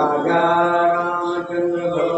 I got on the Gaga,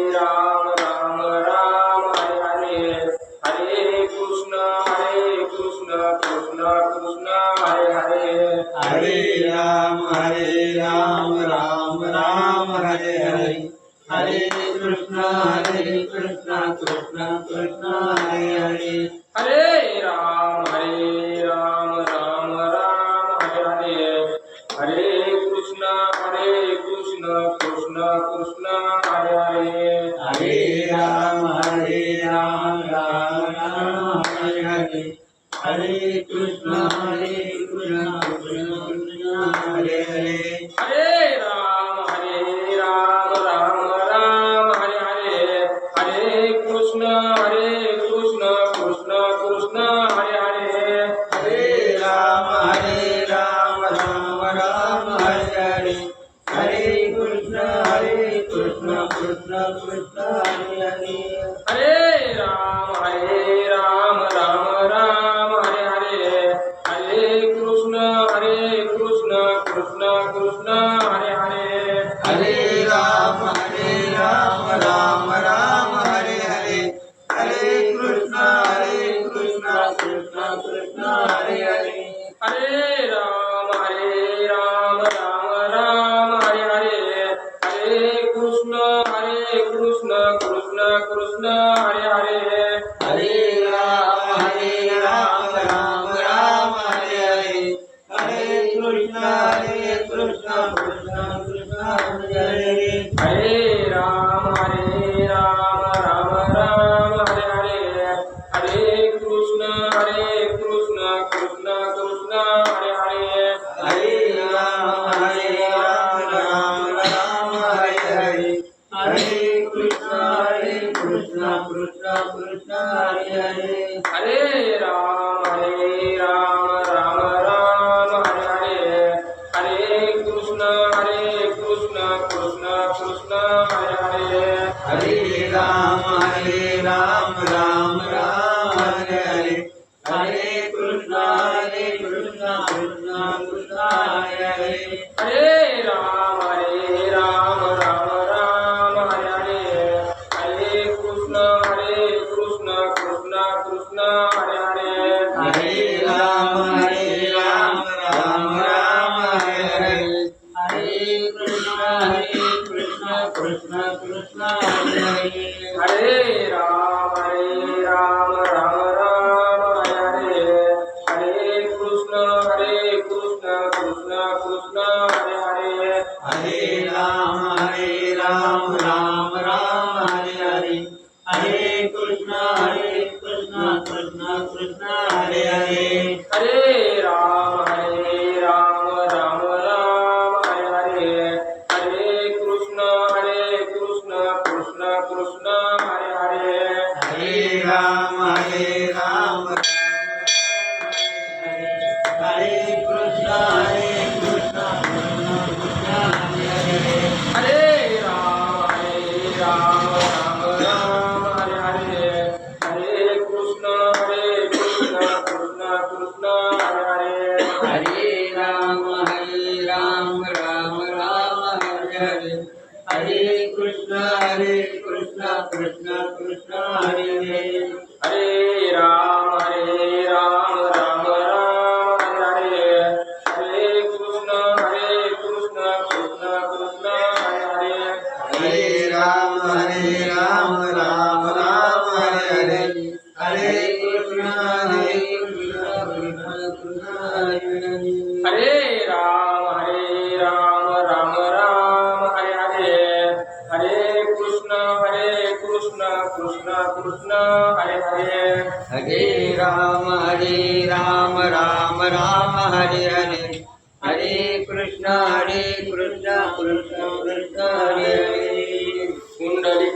Maria. Krishna Krishna Krishna Krishna हरे pared.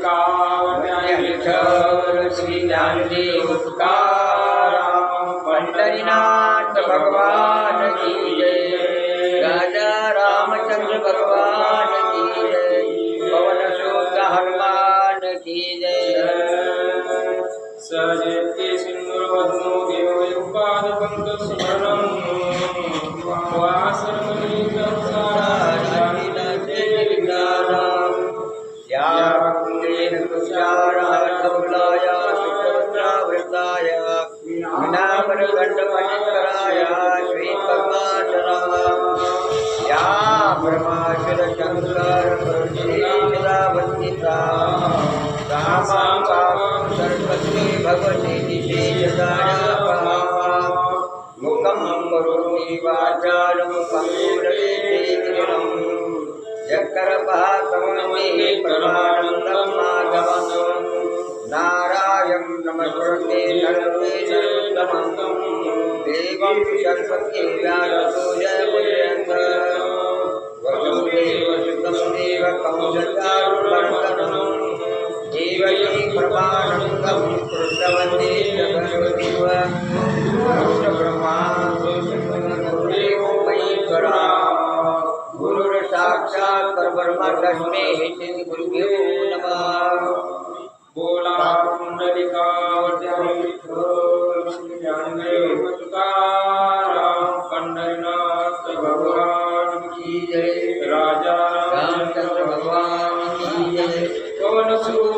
कुंडलिकावत्याय Vitthal Shri Dnyandev Tukaram Pandharinath भगवान की विनामरदण्डमणिकराय श्रीपद्मासनाय या ब्रह्माशुरशङ्कर वन्दिता तासां भवति भगवती मुखं करोमि वाचालं पङ्गुरवेशेखिरणम् यत्करपातमन्ये परमानन्दं माधवम् नारायं नमस्कृते नरते नरोत्तमं देवं सरस्वती व्यासतोजयमुद्यन्त वसुदेवसुतं देवकं जटारुमर्दनं देवकी परमानन्दं कृष्णवन्दे जगद्देव ब्रह्मा गुरुदेवो गुरुर्साक्षात् परब्रह्म तस्मै Senhor.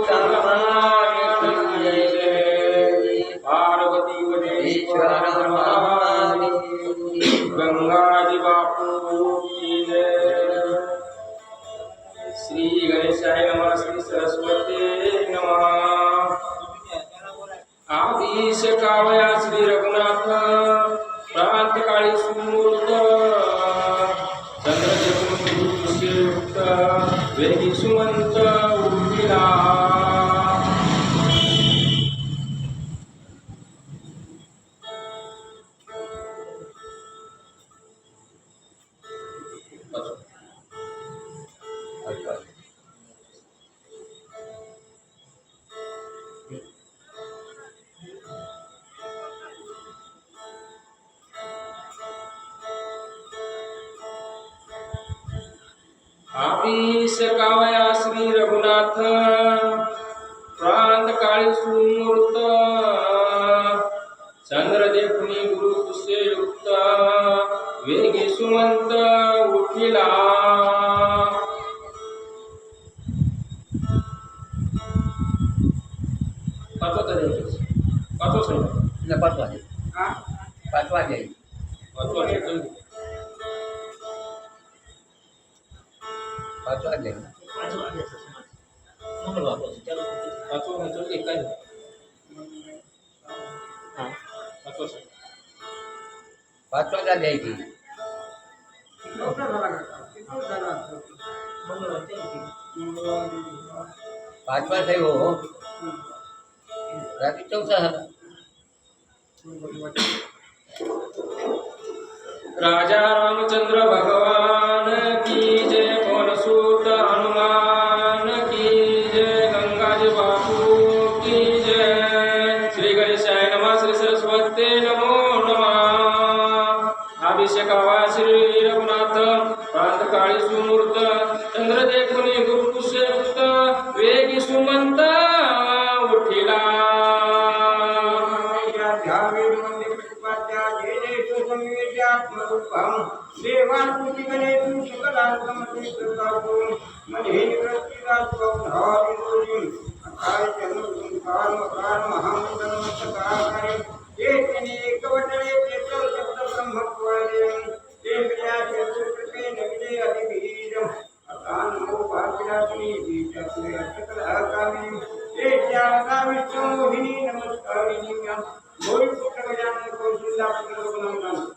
पाच वाजे पाचवा सांग पाच वाजे पाचवा म्हणतो एक काय पाचवा सांग पाच वाजा द्यायची पाच वाज आहे हो रात्री चौथा झाला राजा रामचंद्र भगवान की जय पवनसुत हनुमान की जय गंगाजी बापू की जय। श्री गणेशाय नमः श्री सरस्वती नमो नमः। अभिषेकावा श्री रघुनाथ प्रांत काली सुमूर्त चंद्र देखुनी गुरुपुष्युक्त वेगी सुमंत देवानूति गणेशं सकलान्तमते प्रदातुं मने निवृत्ति दातुं धारि सूर्यं अकाय चन्द्रं कालम कालमहं तन्मत्सकारे एकने एकवचने चेतो शब्द ब्रह्मत्वादयं एकया चतुर्कृते नविदे अधिबीजम् अकानमो भाग्यरात्रि बीजत्वे अर्थकलः कामिनी एकया कामिष्ठो मोहिनी नमस्कारिणी मोहिपुत्रगजानं कौशल्यात्मकं नमः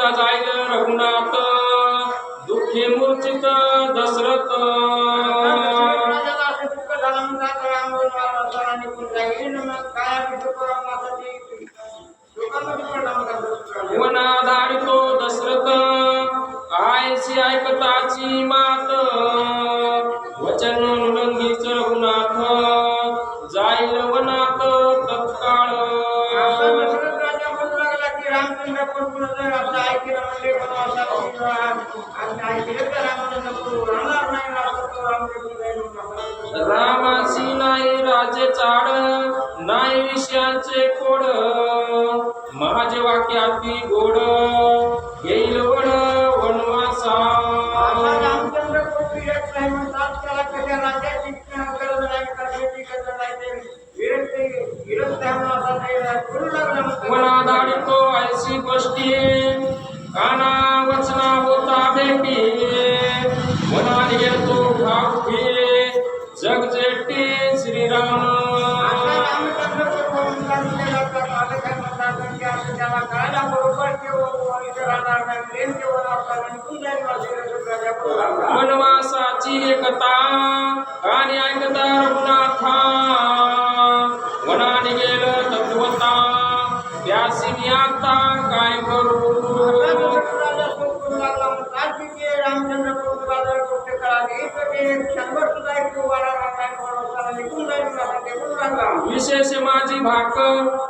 বোঝা যায় तुला पण जर ऐकलं म्हणले नाही रामासी नाही राजे चाड नाही विषयांचे कोड. माझे वाक्याती गोड. येईल वड वनवासा. राजा नाही करत नाही ते. विरक्त विरक्त वनादारितो ऐसी गोष्टी। गाना वचना होता बेटी। मनात येतो भाव जग जेटी श्रीराम। वनवासाची एकता आणि ऐकदार विशेष माझी भाक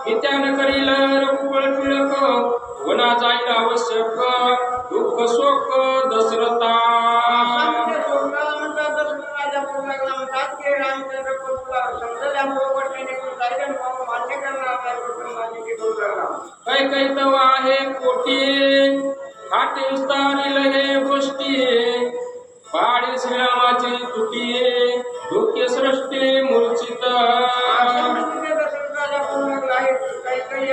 हित्यान करील रघुवळ टिळक. वना जाईल आवश्यक दुःख शोक दशरथा. काही काही तव आहे कोटी खाटे विस्तारिल हे गोष्टी. पाडी श्रीरामाची तुटी दुःख सृष्टी मूर्चित. काही काही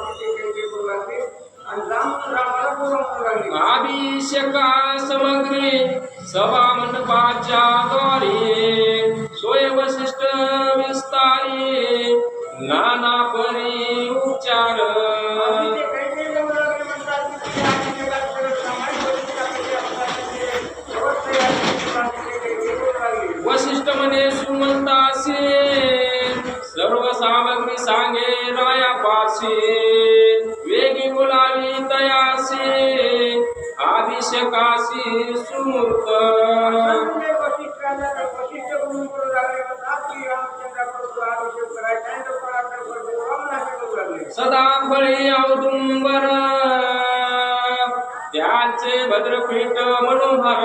आसे वेगी गुलावी तयासे आभिषेकाशी सुमूर्त। सदा फळी औदुंबर त्याचे भद्रपीठ मनोहर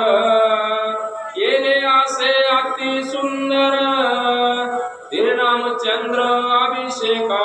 केले असे अति सुंदर श्रीरामचंद्र अभिषेका।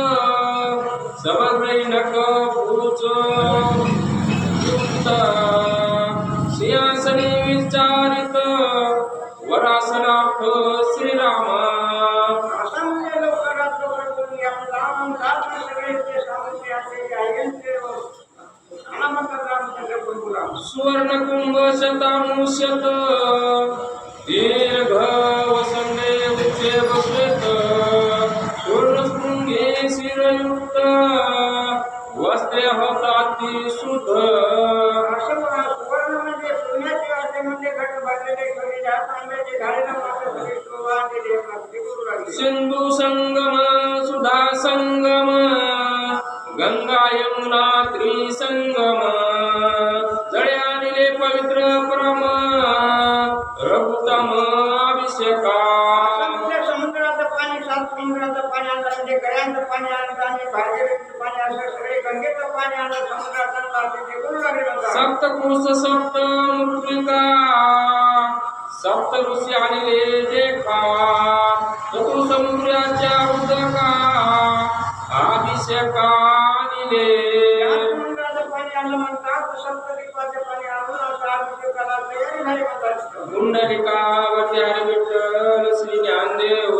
सुवर्ण सुवर्णकुंभ शतानुशत दीर्घ वसंदे उच्चेव श्वेत कुंभे शिरयुक्त। वस्त्रे होता ती शुद्ध। सर्वत्र परमा रघुतमाभिषेका समुद्राचं पाणी समुद्राचं पाणी म्हणजे गळ्यांचं पाणी आणि भागीरथीचं पाणी आलं सगळे गंगेचं पाणी आलं समुद्राचं सप्त कोश सप्त मृत्लिका सप्त ऋषी आलेले जे खावा चतुर समुद्राच्या उदका अभिषेका आलेले ગુંડલિકાવતી હરિ વિઠ્ઠલ શ્રી જ્ઞાનદેવ